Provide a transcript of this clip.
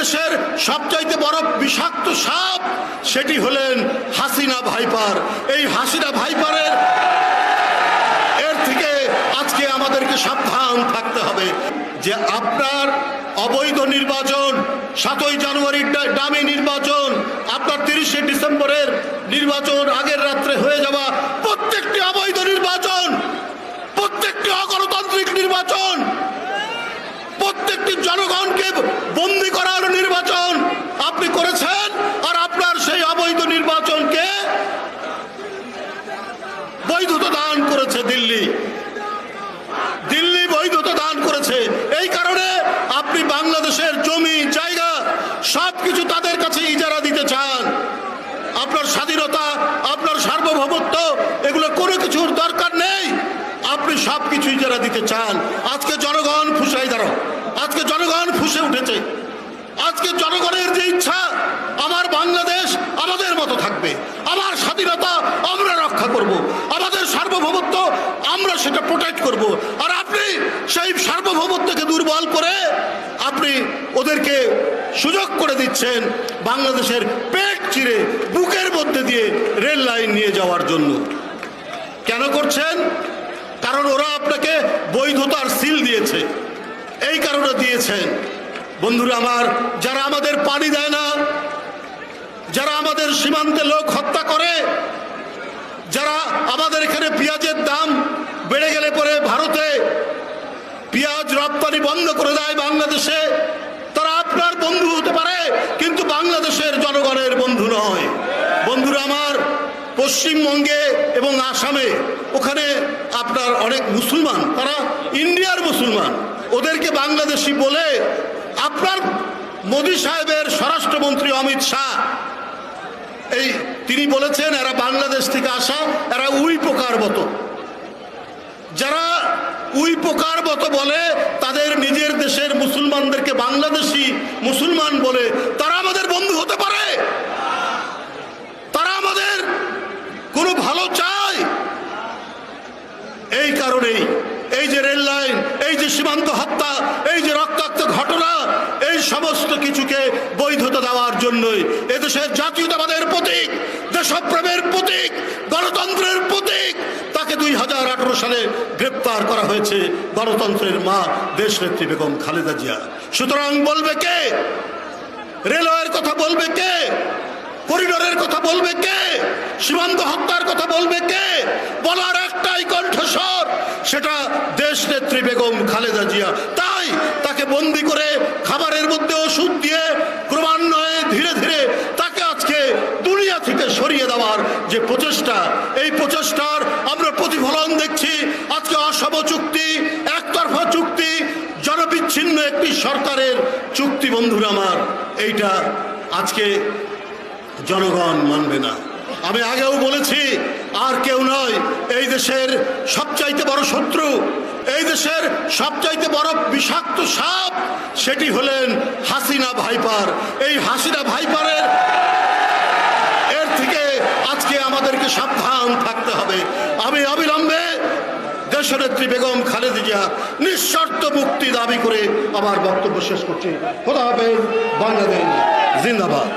দেশের সবচাইতে বড় বিষাক্ত সাপ সেটি হলেন হাসিনা ভাইপার। এই হাসিনা ভাইপারের এর থেকে আজকে আমাদেরকে সাবধান থাকতে হবে যে আপনার অবৈধ নির্বাচন সাতই জানুয়ারির ডামি নির্বাচন, আপনার তিরিশে ডিসেম্বরের নির্বাচন আগের রাত্রে হয়ে যাওয়া প্রত্যেকটি অবৈধ নির্বাচন, প্রত্যেকটি অগণতান্ত্রিক নির্বাচন, প্রত্যেকটি জনগণকে বন্দি করার নির্বাচন আপনি করেছেন আর আপনার সেই অবৈধ নির্বাচনকে বৈধতা দান করেছে দিল্লি। দিল্লি বৈধতা দান করেছে। এই কারণে আপনি বাংলাদেশের জমি, জায়গা, সবকিছু তাদের কাছে ইজারা দিতে চান। আপনার স্বাধীনতা, আপনার সার্বভৌমত্ব, এগুলো কোনো কিছুর দরকার নেই। আপনি সবকিছু ইজারা দিতে চান আজকে জনগণ ফুসাই দাঁড়ো আজকে জনগণ ফুসে উঠেছে আজকে জনগণের যে ইচ্ছা আমার বাংলাদেশ আমাদের মতো থাকবে আমার স্বাধীনতা আমরা রক্ষা করব। আমাদের সার্বভৌমত্ব আমরা সেটা প্রোটেক্ট করব। আর আপনি সেই সার্বভৌমত্বকে দুর্বল করে আপনি ওদেরকে সুযোগ করে দিচ্ছেন বাংলাদেশের পেট চিরে, বুকের মধ্যে দিয়ে রেল লাইন নিয়ে যাওয়ার জন্য। কেন করছেন? কারণ ওরা আপনাকে বৈধতার সিল দিয়েছে। এই কারণে দিয়েছেন। বন্ধুরা আমার, যারা আমাদের পানি দেয় না যারা আমাদের সীমান্তে লোক হত্যা করে, যারা আমাদের এখানে পেঁয়াজের দাম বেড়ে গেলে পরে ভারতে পেঁয়াজ রপ্তানি বন্ধ করে দেয় বাংলাদেশে, তারা আপনার বন্ধু হতে পারে, কিন্তু বাংলাদেশের জনগণের বন্ধু নয়। বন্ধুরা আমার, পশ্চিমবঙ্গে এবং আসামে ওখানে আপনার অনেক মুসলমান, তারা ইন্ডিয়ার মুসলমান। ওদেরকে বাংলাদেশি বলে আপনার মোদী সাহেবের স্বরাষ্ট্রমন্ত্রী অমিত শাহ তিনি বলেছেন, এরা বাংলাদেশ থেকে আসা, এরা উই পোকার মতো। যারা উই পোকার মতো বলে, তাদের নিজের দেশের মুসলমানদেরকে বাংলাদেশি মুসলমান বলে, তারা আমাদের বন্ধু হতে পারে। তারা আমাদের কোনো ভালো চায়। এই কারণেই এই যে রেল লাইন, এই যে সীমান্ত হত্যা, এই যে রক্তাক্ত ঘটনা, এই সমস্ত কিছুকে বৈধতা দেওয়ার জন্যই এদেশের জাতীয়তাবাদের প্রতীক দেশপ্রেমের প্রতীক, গণতন্ত্রের প্রতীক, তাকে দুই হাজার আঠারো সালে গ্রেপ্তার করা হয়েছে গণতন্ত্রের মা দেশনেত্রী বেগম খালেদা জিয়া। সুতরাং বলবে কে? রেলওয়ের কথা বলবে কে? করিডোরের কথা বলবে কে? সীমান্ত হত্যার কথা বলবে কে? বলার একটাই কণ্ঠস্বর, সেটা দেশ নেত্রী বেগম খালেদা জিয়া। তাই তাকে বন্দি করে খাবারের মধ্যে ওষুধ দিয়ে ক্রমান্বয়ে ধীরে ধীরে তাকে আজকে দুনিয়া থেকে সরিয়ে দেওয়ার যে প্রচেষ্টা, এই প্রচেষ্টার আমরা প্রতিফলন দেখছি। আজকে অসম চুক্তি, একতরফা চুক্তি, জনবিচ্ছিন্ন একটি সরকারের চুক্তি, বন্ধুরা আমার। এইটা আজকে জনগণ মানবে না। আমি আগেও বলেছি, আর কেউ নয়, এই দেশের সবচাইতে বড় শত্রু, এই দেশের সবচাইতে বড় বিষাক্ত সাপ, সেটি হলেন হাসিনা ভাইপার এই হাসিনা ভাইপারের এর থেকে আজকে আমাদেরকে সাবধান থাকতে হবে। আমি অবিলম্বে দেশনেত্রী বেগম খালেদা জিয়া নিঃশর্ত মুক্তি দাবি করে আমার বক্তব্য শেষ করছি। খোদা হাফেজ, বাংলাদেশ জিন্দাবাদ।